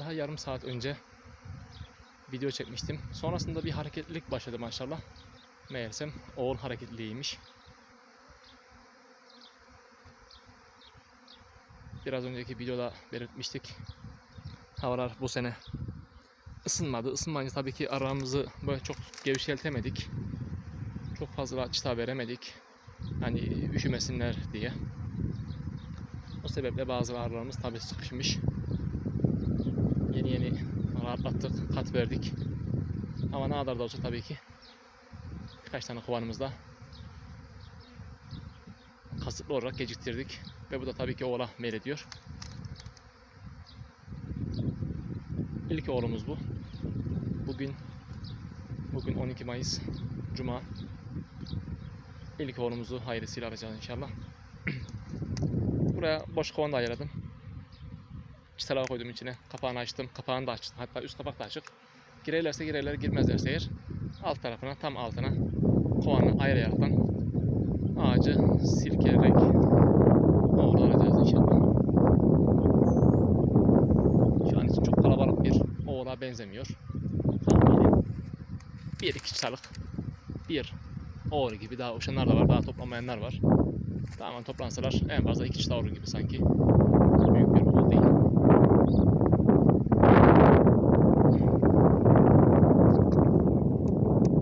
daha yarım saat önce video çekmiştim. Sonrasında bir hareketlilik başladı maşallah. Meğersem oğul hareketliymiş. Biraz önceki videoda belirtmiştik. Havalar bu sene ısınmadı. Isınmayınca tabii ki aramızı böyle çok gevşeltemedik. Çok fazla çıta veremedik. Hani üşümesinler diye. O sebeple bazı arılarımız tabii sıkışmış. Rahatlattık, kat verdik. Ama ne kadar da olsa tabii ki birkaç tane kovanımızda kasıtlı olarak geciktirdik. Ve bu da tabii ki oğla meylediyor. İlk oğlumuz bu. Bugün bugün 12 Mayıs Cuma. İlk oğlumuzu hayırlısıyla alacağız inşallah. Buraya boş kovan da ayırdım. Çıtalar koydum içine. Kapağını açtım. Kapağını da açtım. Hatta üst kapak da açık. Girerlerse girerler, girmezlerse eğer alt tarafına, tam altına kovanı ayırayaraktan ağacı silkeleyerek oğlu alacağız inşallah. Şu an için çok kalabalık bir oğula benzemiyor. Bir iki çıtalık bir oğlu gibi daha uçanlar da var, daha toplamayanlar var. Tamamen toplansalar en fazla iki çıta gibi sanki. Büyük bir oğul değil.